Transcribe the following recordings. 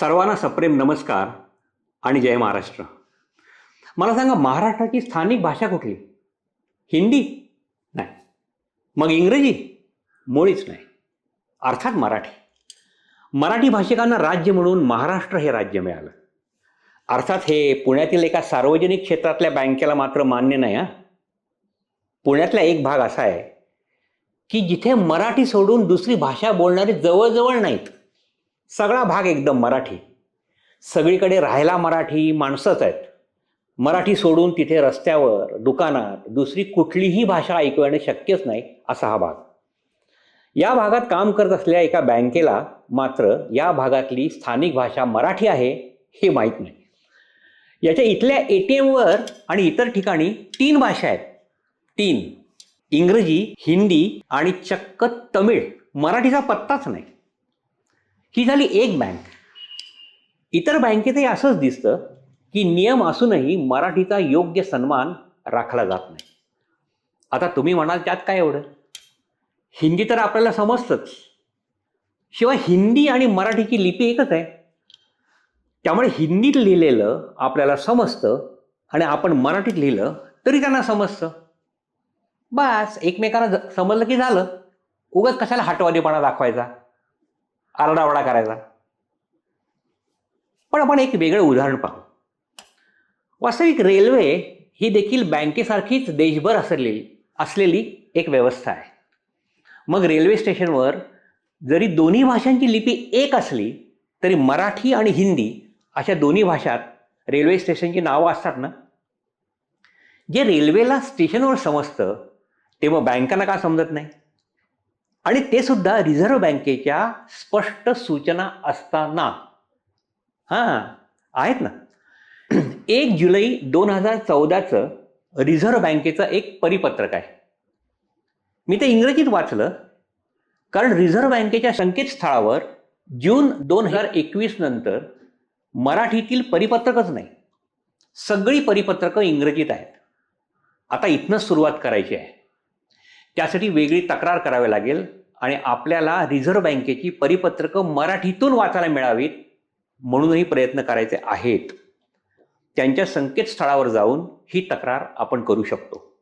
सर्वांना सप्रेम नमस्कार आणि जय महाराष्ट्र. मला सांगा महाराष्ट्राची स्थानिक भाषा कुठली? हिंदी? नाही. मग इंग्रजी? मुळीच नाही. अर्थात मराठी. मराठी भाषिकांना राज्य म्हणून महाराष्ट्र हे राज्य मिळालं. अर्थात हे पुण्यातील एका सार्वजनिक क्षेत्रातल्या बँकेला मात्र मान्य नाही हा. पुण्यातला एक भाग असा आहे की जिथे मराठी सोडून दुसरी भाषा बोलणारे जवळजवळ नाहीत. सगळा भाग एकदम मराठी. सगळीकडे राहायला मराठी माणसंच आहेत. मराठी सोडून तिथे रस्त्यावर दुकानात दुसरी कुठलीही भाषा ऐकू शक्यच नाही असा हा भाग. या भागात काम करत असलेल्या एका बँकेला मात्र या भागातली स्थानिक भाषा मराठी आहे हे माहीत नाही. याच्या इथल्या ए टी एमवर आणि इतर ठिकाणी तीन भाषा आहेत. तीन. इंग्रजी हिंदी आणि चक्क तमिळ. मराठीचा पत्ताच नाही. ही झाली एक बँक इतर बँकेतही असंच दिसतं की नियम असूनही मराठीचा योग्य सन्मान राखला जात नाही. आता तुम्ही म्हणाल त्यात काय एवढं? हिंदी तर आपल्याला समजतंच. शिवाय हिंदी आणि मराठीची लिपी एकच आहे. त्यामुळे हिंदीत लिहिलेलं आपल्याला समजतं आणि आपण मराठीत लिहिलं तरी त्यांना समजतं. बस एकमेकांना ज- समजलं की झालं. उगाच कशाला हटवादीपणा दाखवायचा? आरडाओरडा करायचा. पण आपण एक वेगळं उदाहरण पाहू. वास्तविक रेल्वे ही देखील बँकेसारखीच देशभर असलेली असलेली एक व्यवस्था आहे. मग रेल्वे स्टेशनवर जरी दोन्ही भाषांची लिपी एक असली तरी मराठी आणि हिंदी अशा दोन्ही भाषात रेल्वे स्टेशनची नावं असतात ना? जे रेल्वेला स्टेशनवर समजतं ते मग बँकांना का समजत नाही? आणि ते सुद्धा रिझर्व्ह बँकेच्या स्पष्ट सूचना असताना. हां आहेत ना. एक जुलै दोन हजार चौदाचं रिझर्व्ह बँकेचं एक परिपत्रक आहे. मी ते इंग्रजीत वाचलं कारण रिझर्व्ह बँकेच्या संकेतस्थळावर जून दोन हजार एकवीस नंतर मराठीतील परिपत्रकच नाही. सगळी परिपत्रकं इंग्रजीत आहेत. आता इथनंच सुरुवात करायची आहे. त्यासाठी वेगळी तक्रार करावी लागेल आणि आपल्याला रिझर्व्ह बँकेची परिपत्रकं मराठीतून वाचायला मिळावीत म्हणूनही प्रयत्न करायचे आहेत. त्यांच्या संकेतस्थळावर जाऊन ही तक्रार आपण करू शकतो.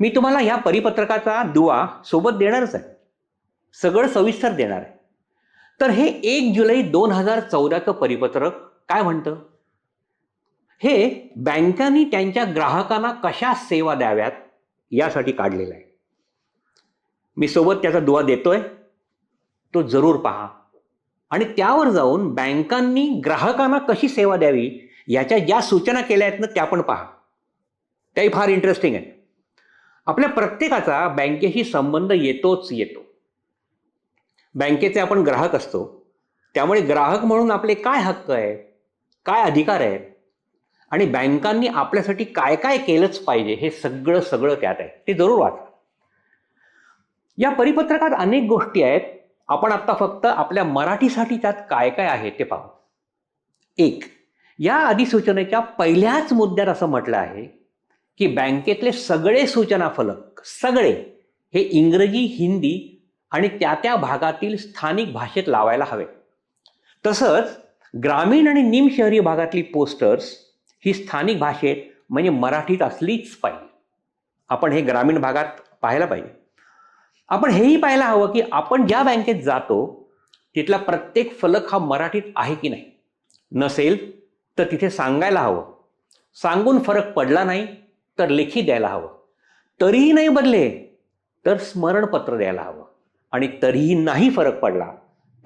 मी तुम्हाला ह्या परिपत्रकाचा दुवा सोबत देणारच आहे. सगळं सविस्तर देणार आहे. तर हे एक जुलै दोन हजार चौदाचं परिपत्रक काय म्हणतं? हे बँकांनी त्यांच्या ग्राहकांना कशा सेवा द्याव्यात यासाठी काढलेलं आहे. मी सोबत त्याचा दुवा देतोय. तो जरूर पहा. आणि त्यावर जाऊन बँकांनी ग्राहकांना कशी सेवा द्यावी याच्या ज्या सूचना केल्या आहेत ना त्या पण पहा. त्याही फार इंटरेस्टिंग आहेत. आपल्या प्रत्येकाचा बँकेशी संबंध येतोच येतो. बँकेचे आपण ग्राहक असतो. त्यामुळे ग्राहक म्हणून आपले काय हक्क आहेत काय अधिकार आहेत आणि बँकांनी आपल्यासाठी काय काय केलंच पाहिजे हे सगळं सगळं त्यात आहे. ते जरूर वाचा. या परिपत्रकात अनेक गोष्टी आहेत. आपण आता फक्त आपल्या मराठीसाठी त्यात काय काय आहे ते पाहू. एक या अधिसूचनेच्या पहिल्याच मुद्द्यात असं म्हटलं आहे की बँकेतले सगळे सूचना फलक सगळे हे इंग्रजी हिंदी आणि त्या त्या भागातील स्थानिक भाषेत लावायला हवे. तसंच ग्रामीण आणि निम शहरी भागातली पोस्टर्स ही स्थानिक भाषेत म्हणजे मराठीत असलीच पाहिजे. आपण हे ग्रामीण भागात पाहायला पाहिजे. आपण हेही पाहायला हवं की आपण ज्या बँकेत जातो तिथला प्रत्येक फलक हा मराठीत आहे की नाही? नसेल तर तिथे सांगायला हवं. सांगून फरक पडला नाही तर लेखी द्यायला हवं. तरीही नाही बदले तर स्मरणपत्र द्यायला हवं. आणि तरीही नाही फरक पडला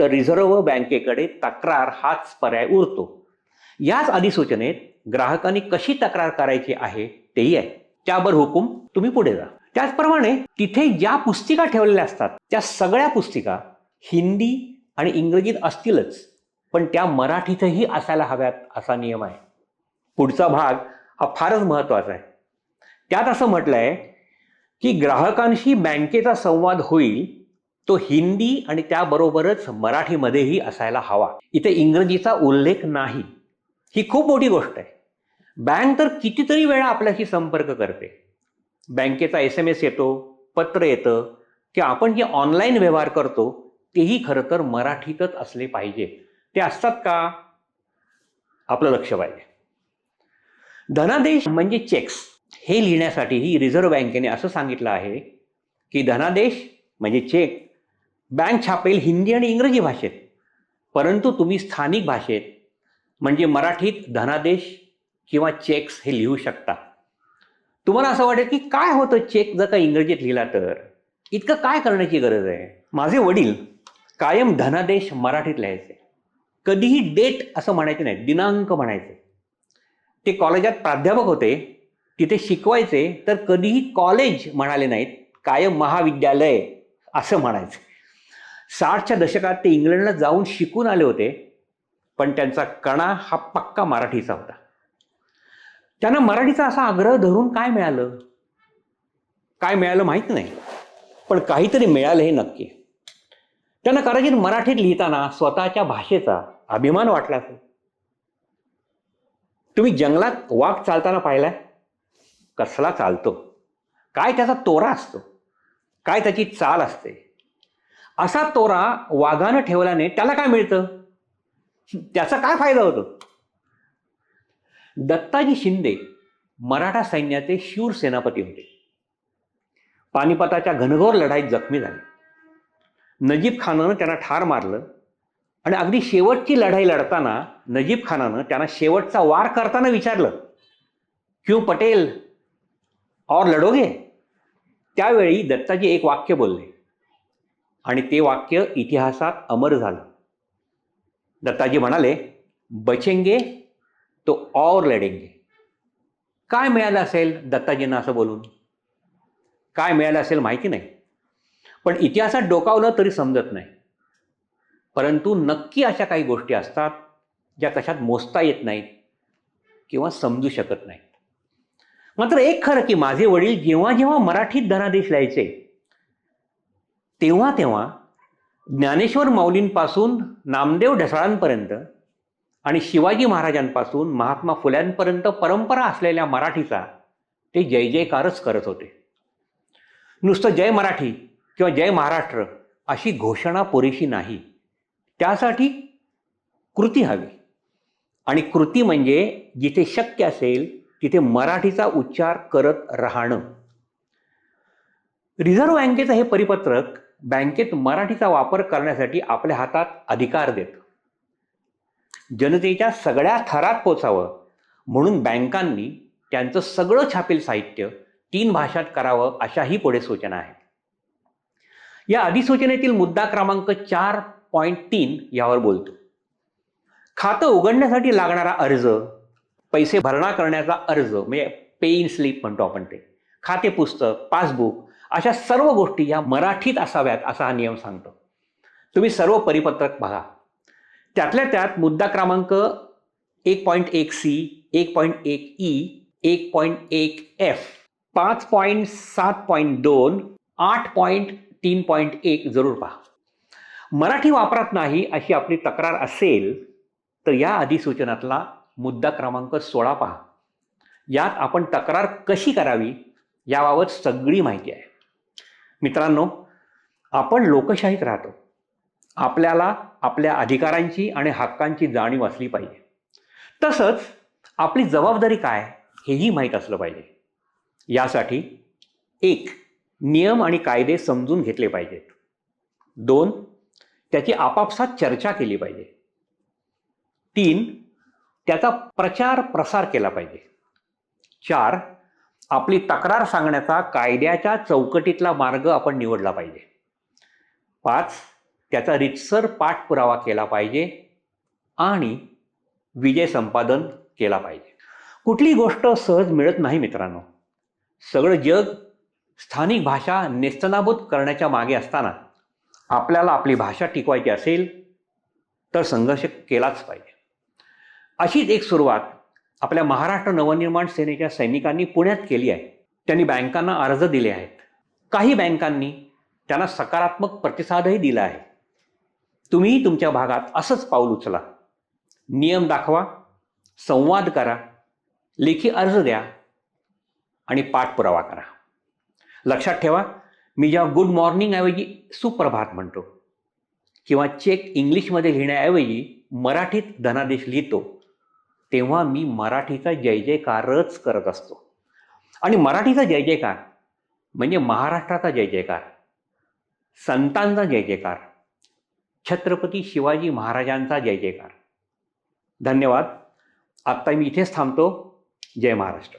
तर रिझर्व्ह बँकेकडे तक्रार हाच पर्याय उरतो. याच अधिसूचनेत ग्राहकांनी कशी तक्रार करायची आहे तेही आहे. त्यावर हुकूम तुम्ही पुढे जा. त्याचप्रमाणे तिथे ज्या पुस्तिका ठेवलेल्या असतात त्या सगळ्या पुस्तिका हिंदी आणि इंग्रजीत असतीलच पण त्या मराठीतही असायला हव्यात असा नियम आहे. पुढचा भाग हा फारच महत्त्वाचा आहे. त्यात असं म्हटलं आहे की ग्राहकांशी बँकेचा संवाद होईल तो हिंदी आणि त्याबरोबरच मराठीमध्येही असायला हवा. इथे इंग्रजीचा उल्लेख नाही. ही खूप मोठी गोष्ट आहे. बँक तर कितीतरी वेळा आपल्याशी संपर्क करते. बँकेचा एस एम एस येतो पत्र येतं की आपण जे ऑनलाईन व्यवहार करतो तेही खरं तर मराठीतच असले पाहिजे. ते असतात का? आपलं लक्ष पाहिजे. धनादेश म्हणजे चेक्स हे लिहिण्यासाठीही रिझर्व्ह बँकेने असं सांगितलं आहे की धनादेश म्हणजे चेक बँक छापेल हिंदी आणि इंग्रजी भाषेत परंतु तुम्ही स्थानिक भाषेत म्हणजे मराठीत धनादेश किंवा चेक्स हे लिहू शकता. तुम्हाला असं वाटेल की काय होतं चेक जर का इंग्रजीत लिहिला तर? इतकं काय करण्याची गरज आहे? माझे वडील कायम धनादेश मराठीत लिहायचे. कधीही डेट असं म्हणायचे नाही दिनांक म्हणायचे. ते कॉलेजात प्राध्यापक होते तिथे शिकवायचे तर कधीही कॉलेज म्हणाले नाहीत कायम महाविद्यालय असं म्हणायचं. साठच्या दशकात ते इंग्लंडला जाऊन शिकून आले होते पण त्यांचा कणा हा पक्का मराठीचा होता. त्यांना मराठीचा असा आग्रह धरून काय मिळालं? काय मिळालं माहीत नाही. पण काहीतरी मिळालं हे नक्की. त्यांना कदाचित मराठीत लिहिताना स्वतःच्या भाषेचा अभिमान वाटला असेल. तुम्ही जंगलात वाघ चालताना पाहिलाय? कसला चालतो? काय त्याचा तोरा असतो? काय त्याची चाल असते? असा तोरा वाघानं ठेवल्याने त्याला काय मिळतं? त्याचा काय फायदा होतो? दत्ताजी शिंदे मराठा सैन्याचे शूर सेनापती होते. पानिपताच्या घनघोर लढाईत जखमी झाले. नजीब खानानं त्यांना ठार मारलं आणि अगदी शेवटची लढाई लढताना नजीब खानानं त्यांना शेवटचा वार करताना विचारलं क्यू पटेल और लढोगे? त्यावेळी दत्ताजी एक वाक्य बोलले आणि ते वाक्य इतिहासात अमर झालं. दत्ताजी म्हणाले बचेंगे तो और लढेंगे काय मिळालं असेल दत्ताजींना असं बोलून? काय मिळालं असेल माहिती नाही. पण इतिहासात डोकावलं तरी समजत नाही. परंतु नक्की अशा काही गोष्टी असतात ज्या कशात मोजता येत नाहीत किंवा समजू शकत नाहीत. मात्र एक खरं की माझे वडील जेव्हा जेव्हा मराठीत धनादेश लिहायचे तेव्हा तेव्हा ज्ञानेश्वर माऊलींपासून नामदेव ढसाळांपर्यंत आणि शिवाजी महाराजांपासून महात्मा फुल्यांपर्यंत परंपरा असलेल्या मराठीचा ते जय जयकारच करत होते. नुसतं जय मराठी किंवा जय महाराष्ट्र अशी घोषणा पुरेशी नाही. त्यासाठी कृती हवी. आणि कृती म्हणजे जिथे शक्य असेल तिथे मराठीचा उच्चार करत राहणं. रिझर्व्ह बँकेचं हे परिपत्रक बँकेत मराठीचा वापर करण्यासाठी आपल्या हातात अधिकार देतं. जनतेच्या सगळ्या थरात पोचावं. म्हणून बँकांनी त्यांचं सगळं छापील साहित्य तीन भाषात करावं अशाही पुढे सूचना आहेत. या अधिसूचनेतील मुद्दा क्रमांक चार पॉईंट तीन यावर बोलतो. खातं उघडण्यासाठी लागणारा अर्ज पैसे भरणा करण्याचा अर्ज म्हणजे पे इन स्लिप म्हणतो आपण ते खाते पुस्तक पासबुक अशा सर्व गोष्टी या मराठीत असाव्यात असा हा नियम सांगतो. तुम्ही सर्व परिपत्रक बघा. त्यातल्या त्यात मुद्दा क्रमांक एक पॉईंट एक सी एक पॉईंट एक ई एक पॉईंट एक एफ पाच पॉईंट सात पॉईंट दोन आठ पॉईंट तीन पॉईंट एक जरूर पहा. मराठी वापरात नाही अशी आपली तक्रार असेल तर या अधिसूचनातला मुद्दा क्रमांक सोळा पहा. यात आपण तक्रार कशी करावी याबाबत सगळी माहिती आहे. मित्रांनो आपण लोकशाहीत राहतो. आपल्याला आपल्या अधिकारांची आणि हक्कांची जाणीव असली पाहिजे. तसंच आपली जबाबदारी काय हेही माहीत असलं पाहिजे. यासाठी एक नियम आणि कायदे समजून घेतले पाहिजेत. दोन त्याची आपापसात चर्चा केली पाहिजे. तीन त्याचा प्रचार प्रसार केला पाहिजे. चार आपली तक्रार सांगण्याचा कायद्याच्या चौकटीतला मार्ग आपण निवडला पाहिजे. पाच त्याचा रितसर पाठपुरावा केला पाहिजे आणि विजय संपादन केला पाहिजे. कुठली गोष्ट सहज मिळत नाही मित्रांनो. सगळं जग स्थानिक भाषा नेस्तनाभूत करण्याच्या मागे असताना आपल्याला आपली भाषा टिकवायची असेल तर संघर्ष केलाच पाहिजे. अशीच एक सुरुवात आपल्या महाराष्ट्र नवनिर्माण सेनेच्या सैनिकांनी पुण्यात केली आहे. त्यांनी बँकांना अर्ज दिले आहेत. काही बँकांनी त्यांना सकारात्मक प्रतिसादही दिला आहे. तुम्ही तुमच्या भागात असंच पाऊल उचला. नियम दाखवा संवाद करा लेखी अर्ज द्या आणि पाठपुरावा करा. लक्षात ठेवा मी जेव्हा गुड मॉर्निंगऐवजी सुप्रभात म्हणतो किंवा चेक इंग्लिशमध्ये लिहिण्याऐवजी मराठीत धनादेश लिहितो तेव्हा मी मराठीचा जय जयकारच करत असतो. आणि मराठीचा जय जयकार म्हणजे महाराष्ट्राचा जय जयकार संतांचा जय जयकार छत्रपती शिवाजी महाराजांचा जय जयकार. धन्यवाद. आत्ता मी इथेच थांबतो. जय महाराष्ट्र.